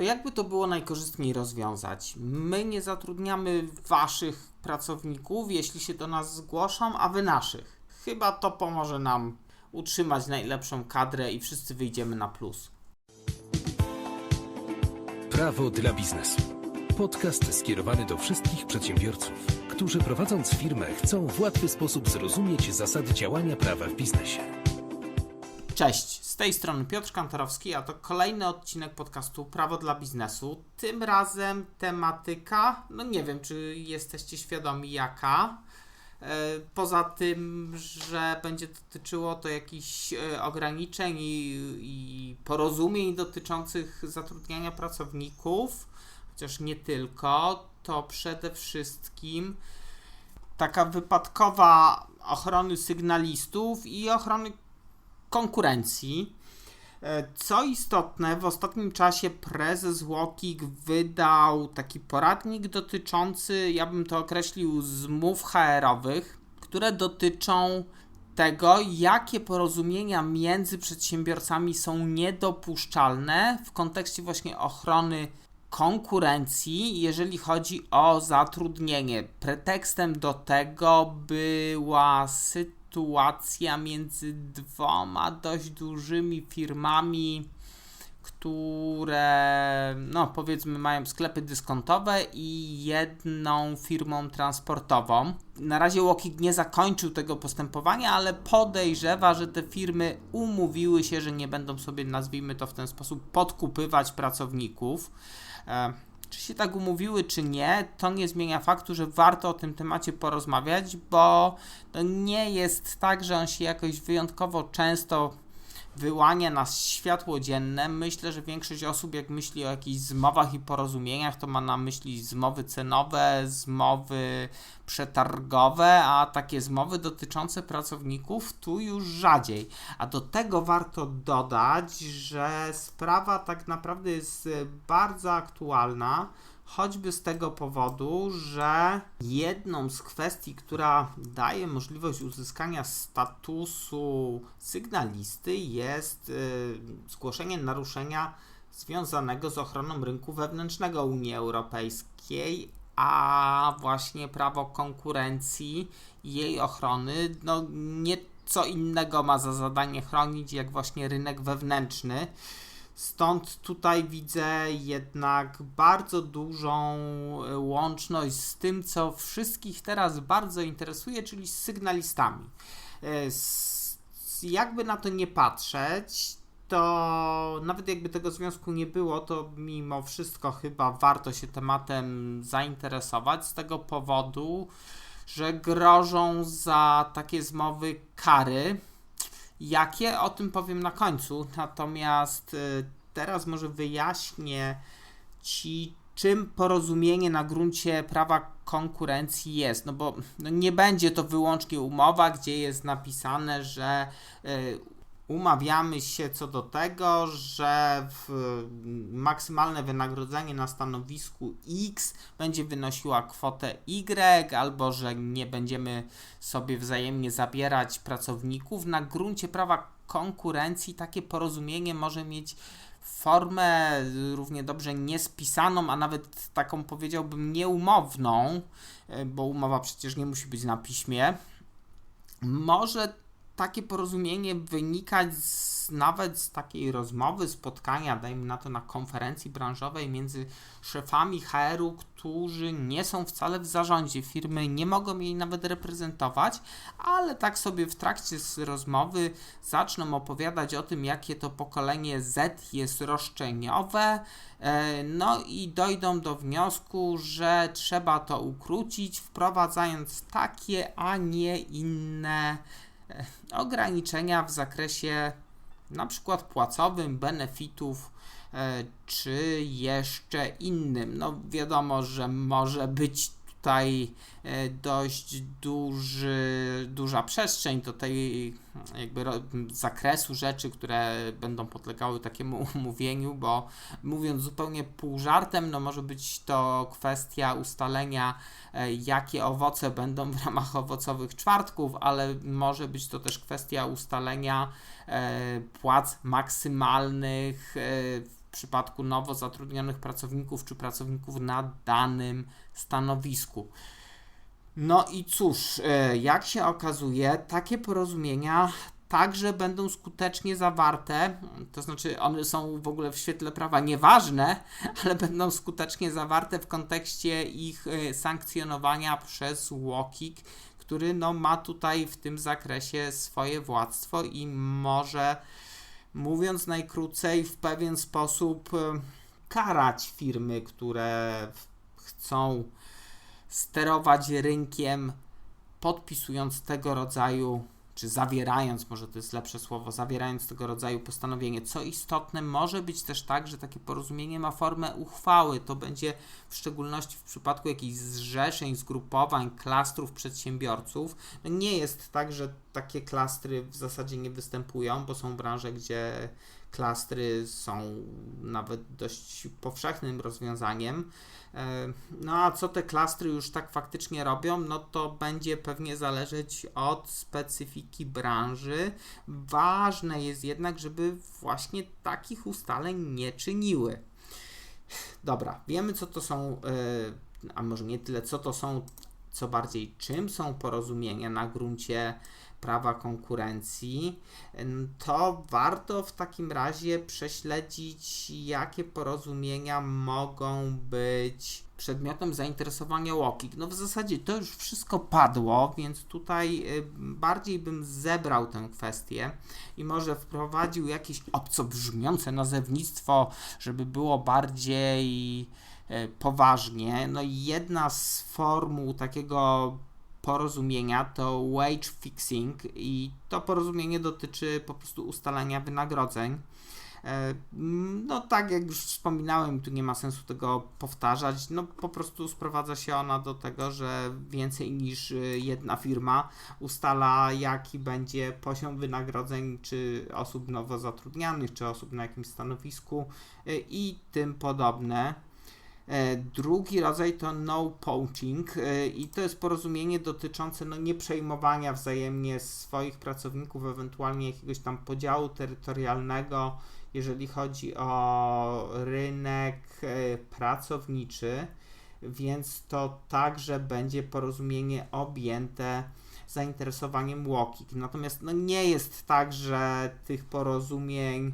to jakby to było najkorzystniej rozwiązać? My nie zatrudniamy waszych pracowników, jeśli się do nas zgłoszą, a wy naszych. Chyba to pomoże nam utrzymać najlepszą kadrę i wszyscy wyjdziemy na plus. Prawo dla biznesu. Podcast skierowany do wszystkich przedsiębiorców, którzy prowadząc firmę chcą w łatwy sposób zrozumieć zasady działania prawa w biznesie. Cześć, z tej strony Piotr Kantorowski, a to kolejny odcinek podcastu Prawo dla biznesu. Tym razem tematyka, no nie wiem, czy jesteście świadomi jaka. E, Poza tym, że będzie dotyczyło to jakichś e, ograniczeń i, i porozumień dotyczących zatrudniania pracowników, chociaż nie tylko, to przede wszystkim taka wypadkowa ochrony sygnalistów i ochrony konkurencji. E, Co istotne, w ostatnim czasie prezes Łokik wydał taki poradnik dotyczący, ja bym to określił, zmów HR-owych, które dotyczą tego, jakie porozumienia między przedsiębiorcami są niedopuszczalne w kontekście właśnie ochrony konkurencji, jeżeli chodzi o zatrudnienie. Pretekstem do tego była sytuacja między dwoma dość dużymi firmami, które, no powiedzmy, mają sklepy dyskontowe i jedną firmą transportową. Na razie Łokik nie zakończył tego postępowania, ale podejrzewa, że te firmy umówiły się, że nie będą sobie, nazwijmy to w ten sposób, podkupywać pracowników. Czy się tak umówiły, czy nie, to nie zmienia faktu, że warto o tym temacie porozmawiać, bo nie jest tak, że on się jakoś wyjątkowo często wyłania na światło dzienne. Myślę, że większość osób, jak myśli o jakichś zmowach i porozumieniach, to ma na myśli zmowy cenowe, zmowy przetargowe, a takie zmowy dotyczące pracowników tu już rzadziej. A do tego warto dodać, że sprawa tak naprawdę jest bardzo aktualna. Choćby z tego powodu, że jedną z kwestii, która daje możliwość uzyskania statusu sygnalisty, jest y, zgłoszenie naruszenia związanego z ochroną rynku wewnętrznego Unii Europejskiej, a właśnie prawo konkurencji i jej ochrony, no nie co innego ma za zadanie chronić, jak właśnie rynek wewnętrzny. Stąd tutaj widzę jednak bardzo dużą e, łączność z tym, co wszystkich teraz bardzo interesuje, czyli z sygnalistami. E, Jakby na to nie patrzeć, to nawet jakby tego związku nie było, to mimo wszystko chyba warto się tematem zainteresować z tego powodu, że grożą za takie zmowy kary. Jakie? O tym powiem na końcu. Natomiast y, teraz może wyjaśnię Ci, czym porozumienie na gruncie prawa konkurencji jest. No bo no nie będzie to wyłącznie umowa, gdzie jest napisane, że y, umawiamy się co do tego, że maksymalne wynagrodzenie na stanowisku X będzie wynosiła kwotę Y, albo że nie będziemy sobie wzajemnie zabierać pracowników. Na gruncie prawa konkurencji takie porozumienie może mieć formę równie dobrze niespisaną, a nawet taką powiedziałbym nieumowną, y, bo umowa przecież nie musi być na piśmie. Może takie porozumienie wynikać z, nawet z takiej rozmowy, spotkania, dajmy na to na konferencji branżowej między szefami HR-u, którzy nie są wcale w zarządzie firmy, nie mogą jej nawet reprezentować, ale tak sobie w trakcie rozmowy zaczną opowiadać o tym, jakie to pokolenie Z jest roszczeniowe, e, no i dojdą do wniosku, że trzeba to ukrócić, wprowadzając takie, a nie inne ograniczenia w zakresie na przykład płacowym, benefitów e, czy jeszcze innym. No wiadomo, że może być tutaj e, dość duży, duża przestrzeń do tej jakby zakresu rzeczy, które będą podlegały takiemu umówieniu, bo mówiąc zupełnie pół żartem, no może być to kwestia ustalenia e, jakie owoce będą w ramach owocowych czwartków, ale może być to też kwestia ustalenia e, płac maksymalnych e, przypadku nowo zatrudnionych pracowników czy pracowników na danym stanowisku. No i cóż, e, jak się okazuje, takie porozumienia także będą skutecznie zawarte, to znaczy one są w ogóle w świetle prawa nieważne, ale będą skutecznie zawarte w kontekście ich e, sankcjonowania przez UOKiK, który no, ma tutaj w tym zakresie swoje władztwo i może, mówiąc najkrócej, w pewien sposób e, karać firmy, które chcą sterować rynkiem, podpisując tego rodzaju czy zawierając, może to jest lepsze słowo, zawierając tego rodzaju postanowienie. Co istotne, może być też tak, że takie porozumienie ma formę uchwały. To będzie w szczególności w przypadku jakichś zrzeszeń, zgrupowań, klastrów przedsiębiorców. No nie jest tak, że takie klastry w zasadzie nie występują, bo są branże, gdzie klastry są nawet dość powszechnym rozwiązaniem. E, no a co te klastry już tak faktycznie robią, no to będzie pewnie zależeć od specyfiki branży. Ważne jest jednak, żeby właśnie takich ustaleń nie czyniły. Dobra, wiemy co to są, e, a może nie tyle co to są, co bardziej czym są porozumienia na gruncie prawa konkurencji, to warto w takim razie prześledzić, jakie porozumienia mogą być przedmiotem zainteresowania Łokik. No w zasadzie to już wszystko padło, więc tutaj bardziej bym zebrał tę kwestię i może wprowadził jakieś obco brzmiące nazewnictwo, żeby było bardziej poważnie. No i jedna z formuł takiego porozumienia to wage fixing i to porozumienie dotyczy po prostu ustalania wynagrodzeń. E, no tak jak już wspominałem, tu nie ma sensu tego powtarzać, no po prostu sprowadza się ona do tego, że więcej niż jedna firma ustala jaki będzie poziom wynagrodzeń czy osób nowo zatrudnianych, czy osób na jakimś stanowisku e, i tym podobne. E, drugi rodzaj to no poaching e, i to jest porozumienie dotyczące no, nieprzejmowania wzajemnie swoich pracowników, ewentualnie jakiegoś tam podziału terytorialnego, jeżeli chodzi o rynek e, pracowniczy, więc to także będzie porozumienie objęte zainteresowaniem Łokik. Natomiast no, nie jest tak, że tych porozumień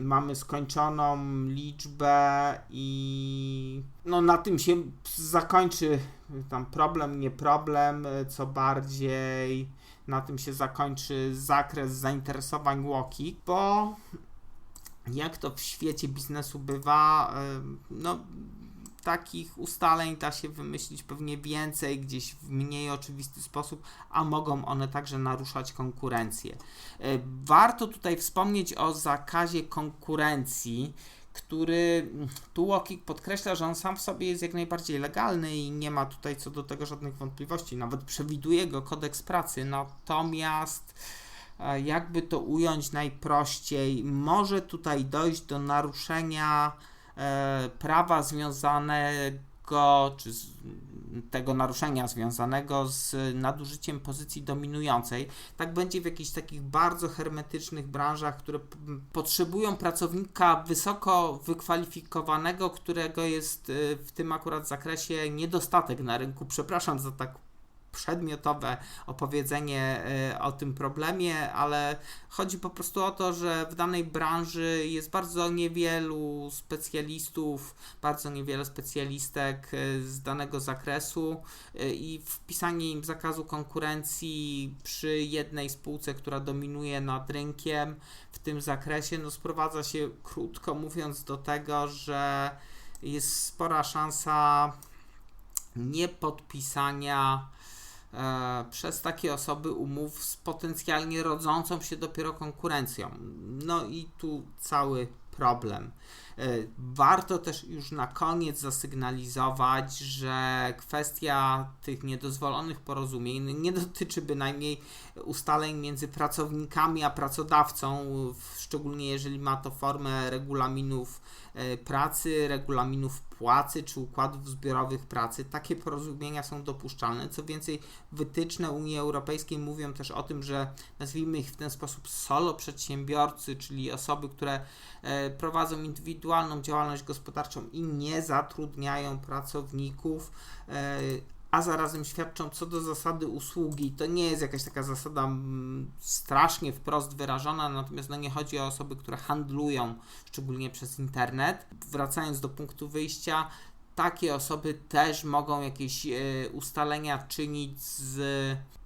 mamy skończoną liczbę i no na tym się zakończy tam problem, nie problem, co bardziej na tym się zakończy zakres zainteresowań Łoki, bo jak to w świecie biznesu bywa, no takich ustaleń da się wymyślić pewnie więcej, gdzieś w mniej oczywisty sposób, a mogą one także naruszać konkurencję. E, warto tutaj wspomnieć o zakazie konkurencji, który tu Łokik podkreśla, że on sam w sobie jest jak najbardziej legalny i nie ma tutaj co do tego żadnych wątpliwości. Nawet przewiduje go kodeks pracy, natomiast e, jakby to ująć najprościej, może tutaj dojść do naruszenia prawa związanego, czy z tego naruszenia związanego z nadużyciem pozycji dominującej. Tak będzie w jakichś takich bardzo hermetycznych branżach, które potrzebują pracownika wysoko wykwalifikowanego, którego jest e, w tym akurat zakresie niedostatek na rynku. Przepraszam za tak przedmiotowe opowiedzenie e, o tym problemie, ale chodzi po prostu o to, że w danej branży jest bardzo niewielu specjalistów, bardzo niewiele specjalistek e, z danego zakresu e, i wpisanie im zakazu konkurencji przy jednej spółce, która dominuje nad rynkiem w tym zakresie, no sprowadza się krótko mówiąc do tego, że jest spora szansa niepodpisania przez takie osoby umów z potencjalnie rodzącą się dopiero konkurencją. No i tu cały problem. E, warto też już na koniec zasygnalizować, że kwestia tych niedozwolonych porozumień nie dotyczy bynajmniej ustaleń między pracownikami a pracodawcą, szczególnie jeżeli ma to formę regulaminów e, pracy, regulaminów płacy czy układów zbiorowych pracy. Takie porozumienia są dopuszczalne. Co więcej, wytyczne Unii Europejskiej mówią też o tym, że nazwijmy ich w ten sposób solo przedsiębiorcy, czyli osoby, które e, prowadzą indywidualną działalność gospodarczą i nie zatrudniają pracowników, e, a zarazem świadczą co do zasady usługi. To nie jest jakaś taka zasada mm, strasznie wprost wyrażona, natomiast no nie chodzi o osoby, które handlują, szczególnie przez internet. Wracając do punktu wyjścia, takie osoby też mogą jakieś e, ustalenia czynić z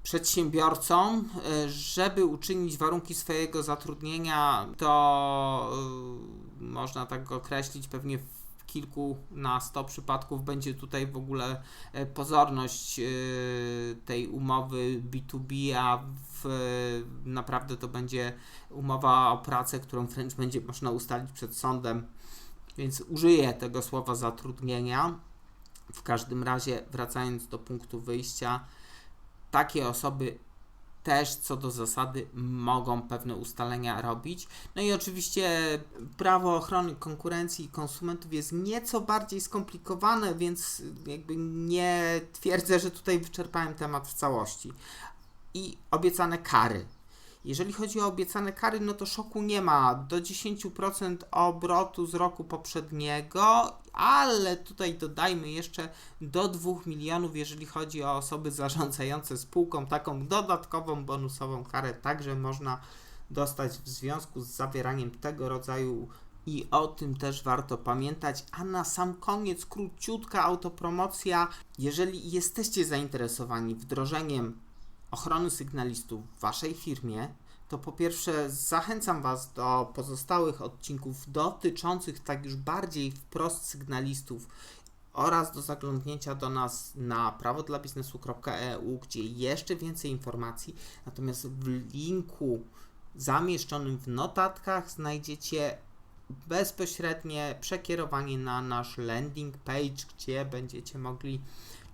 przedsiębiorcą, e, żeby uczynić warunki swojego zatrudnienia, to e, można tak określić pewnie w kilku na 100 przypadków będzie tutaj w ogóle e, pozorność e, tej umowy B2B, a w, naprawdę to będzie umowa o pracę, którą wręcz będzie można ustalić przed sądem, więc użyję tego słowa zatrudnienia. W każdym razie, wracając do punktu wyjścia, takie osoby też co do zasady mogą pewne ustalenia robić. No i oczywiście prawo ochrony konkurencji i konsumentów jest nieco bardziej skomplikowane, więc jakby nie twierdzę, że tutaj wyczerpałem temat w całości. I obiecane kary. Jeżeli chodzi o obiecane kary, no to szoku nie ma. Do 10% obrotu z roku poprzedniego, ale tutaj dodajmy jeszcze do 2 milionów, jeżeli chodzi o osoby zarządzające spółką. Taką dodatkową bonusową karę także można dostać w związku z zawieraniem tego rodzaju i o tym też warto pamiętać. A na sam koniec króciutka autopromocja. Jeżeli jesteście zainteresowani wdrożeniem ochrony sygnalistów w Waszej firmie, to po pierwsze zachęcam Was do pozostałych odcinków dotyczących tak już bardziej wprost sygnalistów oraz do zaglądnięcia do nas na prawodlabiznesu.eu, gdzie jeszcze więcej informacji. Natomiast w linku zamieszczonym w notatkach znajdziecie bezpośrednie przekierowanie na nasz landing page, gdzie będziecie mogli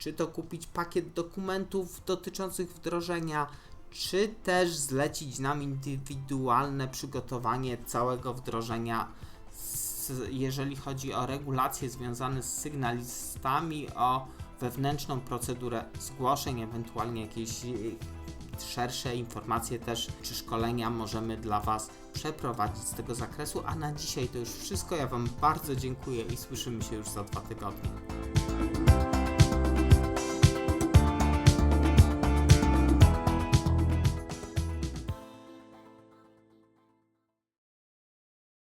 czy to kupić pakiet dokumentów dotyczących wdrożenia, czy też zlecić nam indywidualne przygotowanie całego wdrożenia, z, jeżeli chodzi o regulacje związane z sygnalistami, o wewnętrzną procedurę zgłoszeń, ewentualnie jakieś szersze informacje też czy szkolenia możemy dla Was przeprowadzić z tego zakresu. A na dzisiaj to już wszystko. Ja Wam bardzo dziękuję i słyszymy się już za dwa tygodnie.